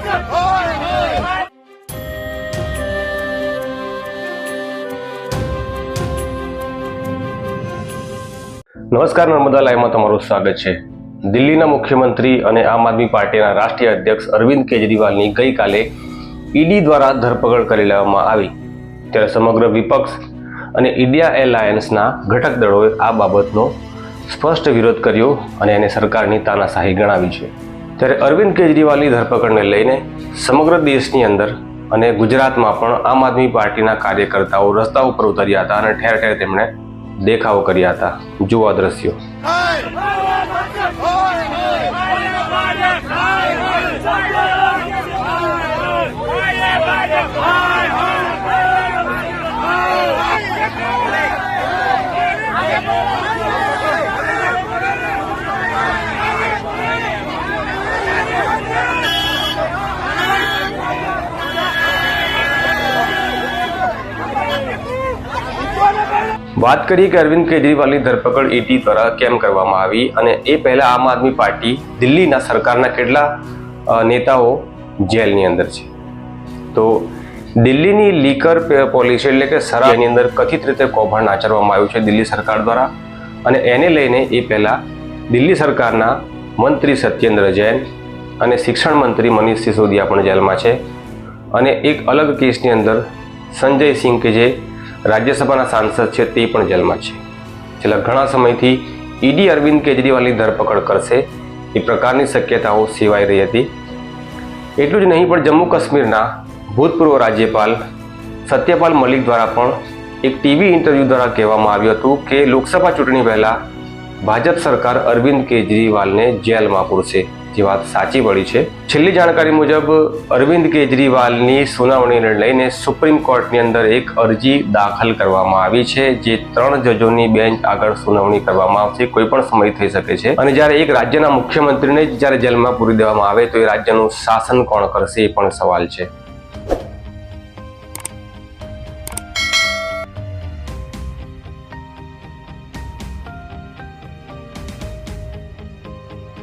નમસ્કાર નર્મદા લાઈવમાં તમારું સ્વાગત છે. દિલ્હીના મુખ્યમંત્રી અને આમ આદમી પાર્ટીના રાષ્ટ્રીય અધ્યક્ષ અરવિંદ કેજરીવાલની ગઈકાલે ઈડી દ્વારા ધરપકડ કરી લેવામાં આવી. ત્યારે સમગ્ર વિપક્ષ અને ઇન્ડિયા એલાયન્સના ઘટક દળોએ આ બાબતનો સ્પષ્ટ વિરોધ કર્યો અને એને સરકારની તાનાશાહી ગણાવી છે. ત્યારે અરવિંદ કેજરીવાલની ધરપકડને લઈને સમગ્ર દેશની અંદર અને ગુજરાતમાં પણ આમ આદમી પાર્ટીના કાર્યકર્તાઓ રસ્તા ઉપર ઉતર્યા હતા અને ઠેર ઠેર તેમણે દેખાવો કર્યા હતા જોવા દ્રશ્યો વાત કરીએ કે અરવિંદ કેજરીવાલની ધરપકડ ઈટી દ્વારા કેમ કરવામાં આવી અને એ પહેલા આમ આદમી પાર્ટી દિલ્હીના સરકારના કેટલા નેતાઓ જેલની અંદર છે. તો દિલ્હીની લીકર પોલિસી એટલે કે શરાબની અંદર કથિત રીતે કૌભાંડ આચરવામાં આવ્યું છે દિલ્હી સરકાર દ્વારા અને એને લઈને એ પહેલા દિલ્હી સરકારના મંત્રી સત્યેન્દ્ર જૈન અને શિક્ષણ મંત્રી મનીષ સિસોદિયા પણ જેલમાં છે. અને એક અલગ કેસની અંદર સંજય સિંહ કે જે રાજ્યસભાના સાંસદ છે તે પણ જેલમાં છે. છેલ્લા ઘણા સમયથી ઈડી અરવિંદ કેજરીવાલની ધરપકડ કરશે. એ પ્રકારની શક્યતાઓ સેવાઈ રહી હતી. એટલું જ નહીં, પણ જમ્મુ કાશ્મીરના ભૂતપૂર્વ રાજ્યપાલ સત્યપાલ મલિક દ્વારા પણ એક ટીવી ઇન્ટરવ્યૂ દ્વારા કહેવામાં આવ્યું હતું કે લોકસભા ચૂંટણી પહેલા ભાજપ સરકાર અરવિંદ કેજરીવાલને જેલમાં પૂરશે. જે વાત સાચી પડી છે. છેલ્લી જાણકારી મુજબ, અરવિંદ કેજરીવાલની સુનાવણીને લઈને સુપ્રીમ કોર્ટની અંદર એક અરજી દાખલ કરવામાં આવી છે, જે ત્રણ જજોની બેન્ચ આગળ સુનાવણી કરવામાં આવશે. કોઈ પણ સમય થઈ શકે છે. અને જ્યારે એક રાજ્યના મુખ્યમંત્રીને જ્યારે જેલમાં પૂરી દેવામાં આવે, તો એ રાજ્યનું શાસન કોણ કરશે એ પણ સવાલ છે.